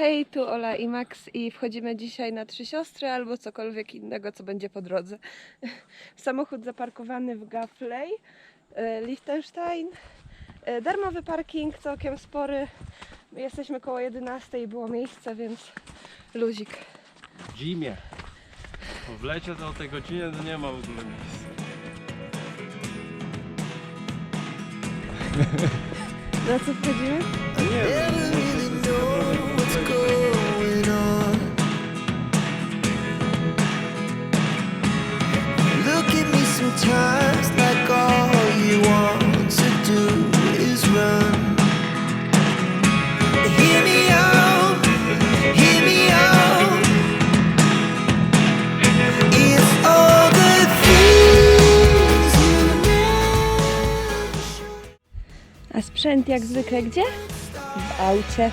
Hej, tu Ola i Max i wchodzimy dzisiaj na Trzy Siostry albo cokolwiek innego, co będzie po drodze. Samochód zaparkowany w Gaflej, e, Liechtenstein. E, Darmowy parking, całkiem spory. My Jesteśmy koło 11 i było miejsce, więc luzik. Zimie. W lecie to o tej godzinie to nie ma w ogóle miejsca. Na co wchodzimy? A nie wiem, muszę A sprzęt jak zwykle gdzie? W aucie.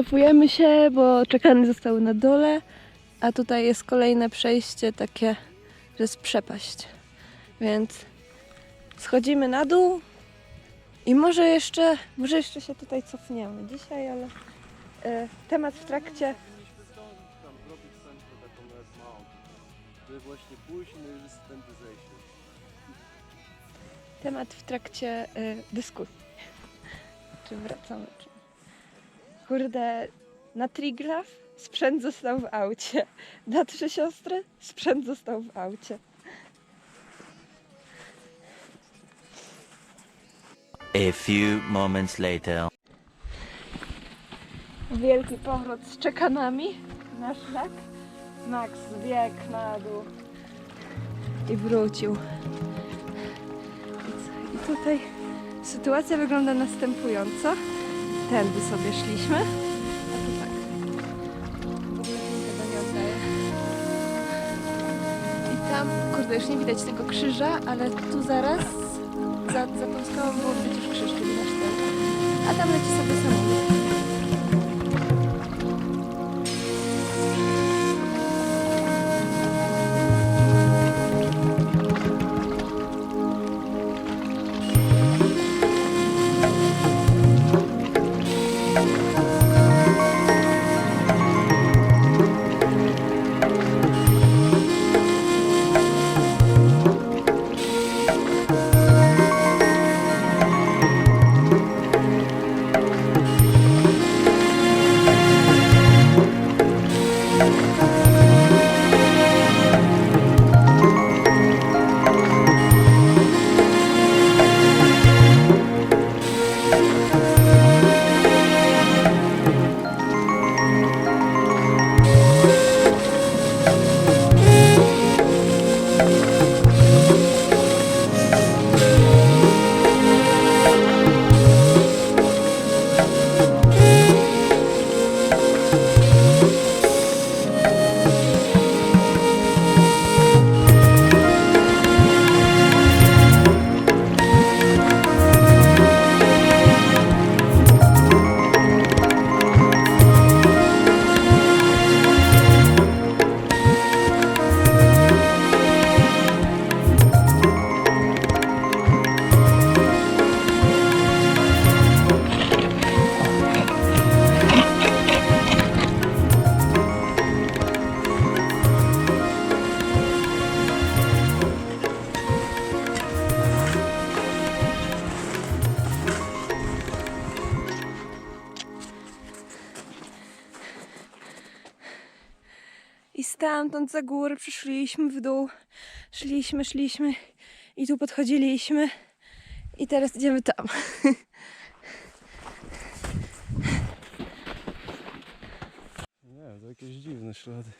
Wycofujemy się, bo czekany zostały na dole, a tutaj jest kolejne przejście takie, że jest przepaść. Więc schodzimy na dół i może jeszcze, może jeszcze się tutaj cofniemy dzisiaj, ale e, temat w trakcie. Żeby właśnie temat w trakcie e, dyskusji. Czy wracamy. Kurde, na Trigraf sprzęt został w aucie. Na Trzy Siostry sprzęt został w aucie. A few moments later. Wielki powrót z czekanami na szlak. Max zbiegł na dół i wrócił. I tutaj sytuacja wygląda następująco. Tędy sobie szliśmy. A tu tak. Nie oddaje. I tam, kurde, już nie widać tego krzyża, ale tu zaraz za, za tą skałą było już krzyż, czyli nasz ten. A tam leci sobie samochód. Stamtąd za góry przyszliśmy w dół. Szliśmy, szliśmy i tu podchodziliśmy. I teraz idziemy tam. Nie, to jakieś dziwne ślady.